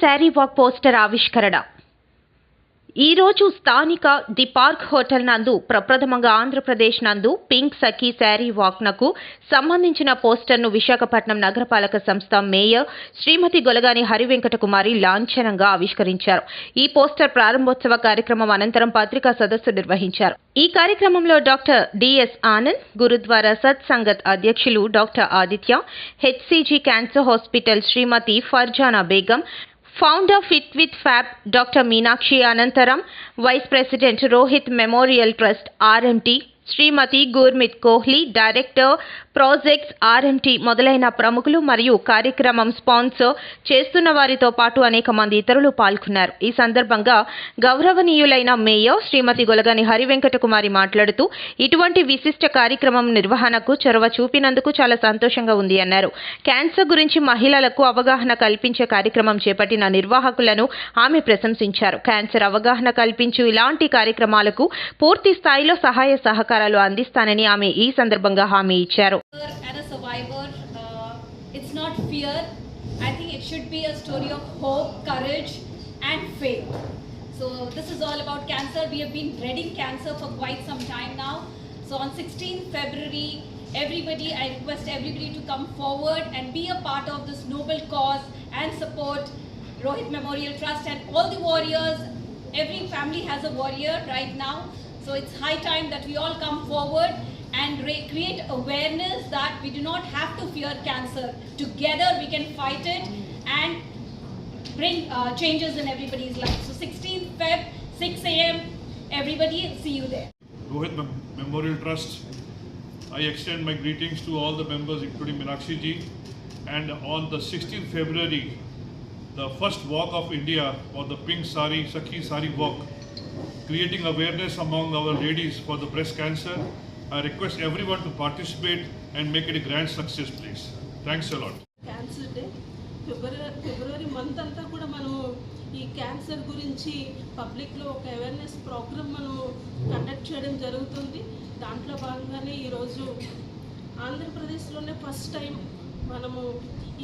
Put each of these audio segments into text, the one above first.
Sari walk poster ఆవిష్కరణ. ఈ రోజు స్థానిక ది పార్క్ హోటల్ నందు ప్రప్రథమంగా ఆంధ్రప్రదేశ్ నందు పింక్ సఖీ శారీ వాక్నకు సంబంధించిన పోస్టర్ను విశాఖపట్నం నగరపాలక సంస్థ మేయర్ శ్రీమతి గొలగాని హరివెంకటకుమారి లాంఛనంగా ఆవిష్కరించారు. ఈ పోస్టర్ ప్రారంభోత్సవ కార్యక్రమం అనంతరం పత్రికా సదస్సు నిర్వహించారు. ఈ కార్యక్రమంలో డాక్టర్ డిఎస్ ఆనంద్ గురుద్వారా సత్ సంగత్ అధ్యక్షులు doctor Aditya HCG cancer hospital Shrimati Farzana Begum Founder Fit with Fab, Dr. Meenakshi Anantaram, Vice President Rohit Memorial Trust, RMT, Shrimati Gurmit Kohli director projects RMT మొదలైన ప్రముఖులు మరియు కార్యక్రమం స్పాన్సర్ చేస్తున్న వారితో పాటు అనేక మంది ఇతరులు పాల్గొన్నారు. ఈ సందర్భంగా గౌరవనీయులైన మేయర్ శ్రీమతి గొలగని హరివెంకట కుమారి మాట్లాడుతూ ఇటువంటి విశిష్ట కార్యక్రమం నిర్వహణకు చొరవ చూపినందుకు చాలా సంతోషంగా ఉంది అన్నారు. క్యాన్సర్ గురించి మహిళలకు అవగాహన కల్పించే కార్యక్రమం చేపట్టిన నిర్వాహకులను ఆమె ప్రశంసించారు. క్యాన్సర్ అవగాహన కల్పించు ఇలాంటి కార్యక్రమాలకు పూర్తి స్థాయిలో సహాయ సహకారం సహకారాలు అందిస్తానని ఆమె ఈ సందర్భంగా హామీ ఇచ్చారు and a survivor, uh, it's not fear. I think it should be a story of hope, courage, and faith. So this is all about cancer. We have been dreading cancer for quite some time now. So on 16th February, everybody, I request everybody to come forward and be a part of this noble cause and support Rohit Memorial Trust and all the warriors. Every family has a warrior right now. So it's high time that we all come forward and create awareness that we do not have to fear cancer. Together we can fight it and bring uh, changes in everybody's life. So 16th Feb, 6 a.m. Everybody, see you there. Rohit Memorial Trust. I extend my greetings to all the members, including Meenakshi ji. And on the 16th February, the first walk of India or the Pink Sari Sakhi Sari Walk, creating awareness among our ladies for the breast cancer. I request everyone to participate and make it a grand success, please. Thanks a lot. Cancer day February February month అంతా కూడా మనం ఈ cancer గురించి పబ్లిక్లో ఒక awareness programme మనం conduct చేయడం జరుగుతుంది దాంట్లో భాగంగానే ఈరోజు ఆంధ్రప్రదేశ్లోనే ఫస్ట్ టైం మనము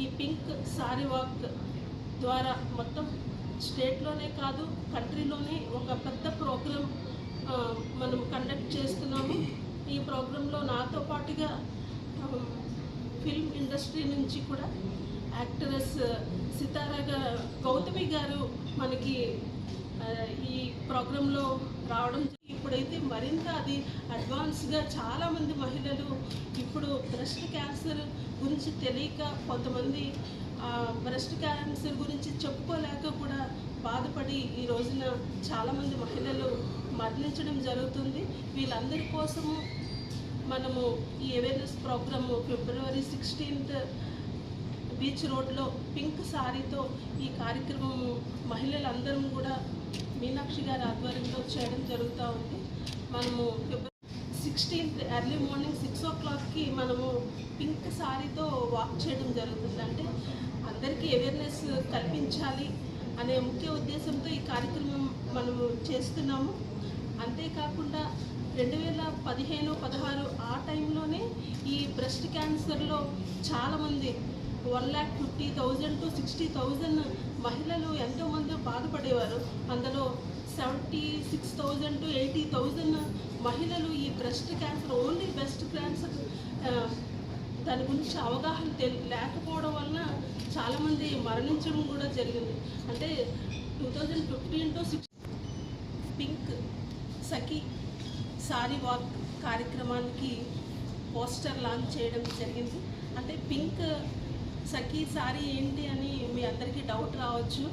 ఈ పింక్ సారీ వాక్ ద్వారా మొత్తం స్టేట్లోనే కాదు కంట్రీలోనే ఒక పెద్ద ప్రోగ్రామ్ మనం కండక్ట్ చేస్తున్నాము. ఈ ప్రోగ్రాంలో నాతో పాటుగా ఫిల్మ్ ఇండస్ట్రీ నుంచి కూడా యాక్టరెస్ సితారాగా గౌతమి గారు మనకి ఈ ప్రోగ్రాంలో రావడం ఇప్పుడైతే మరింత అది అడ్వాన్స్గా చాలామంది మహిళలు ఇప్పుడు బ్రెస్ట్ క్యాన్సర్ గురించి తెలియక కొంతమంది బ్రెస్ట్ క్యాన్సర్ గురించి చెప్పు బాధపడి ఈ రోజున చాలామంది మహిళలు మరణించడం జరుగుతుంది. వీళ్ళందరి కోసము మనము ఈ awareness programme February sixteenth beach రోడ్లో పింక్ సారీతో ఈ కార్యక్రమము మహిళలందరం కూడా మీనాక్షి గారి ఆధ్వర్యంలో చేయడం జరుగుతూ ఉంది. మనము February sixteenth early morning six ఓ క్లాక్కి మనము పింక్ సారీతో వాక్ చేయడం జరుగుతుంది. అంటే అందరికీ అవేర్నెస్ కల్పించాలి. అనే ముఖ్య ఉద్దేశంతో ఈ కార్యక్రమం మనము చేస్తున్నాము. అంతేకాకుండా రెండు వేల పదిహేను పదహారు ఆ టైంలోనే ఈ బ్రెస్ట్ క్యాన్సర్లో చాలామంది one lakh fifty thousand to sixty thousand మహిళలు ఎంతోమంది బాధపడేవారు. అందులో seventy six thousand to eighty thousand మహిళలు ఈ breast cancer only breast cancer దాని గురించి అవగాహన లేకపోవడం వలన చాలామంది మరణించడం కూడా జరిగింది. అంటే two thousand fifteen to six pink Sakhi sari walk కార్యక్రమానికి పోస్టర్ లాంచ్ చేయడం జరిగింది. అంటే పింక్ సఖీ సారీ ఏంటి అని మీ అందరికీ డౌట్ రావచ్చు.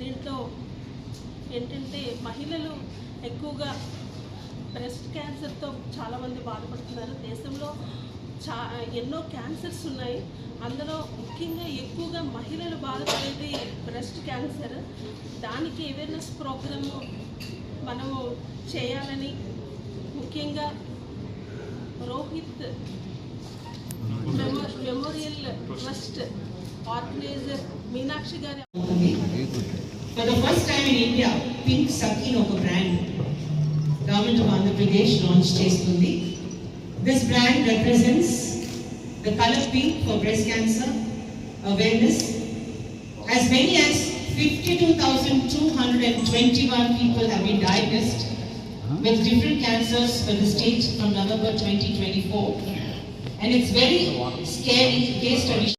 దీంట్లో ఏంటంటే మహిళలు ఎక్కువగా బ్రెస్ట్ క్యాన్సర్తో చాలామంది బాధపడుతున్నారు. దేశంలో చా ఎన్నో క్యాన్సర్స్ ఉన్నాయి అందులో ముఖ్యంగా ఎక్కువగా మహిళలు బాధపడేది బ్రెస్ట్ క్యాన్సర్ దానికి అవేర్నెస్ ప్రోగ్రాము మనము చేయాలని ముఖ్యంగా Rohit memo- memorial trust organiser Meenakshi గారి For the first లాంచ్ ఒక చేస్తుంది. This brand represents the color pink for breast cancer awareness. As many as 52,221 people have been diagnosed with different cancers for the state from November 2024. And it's very scary case study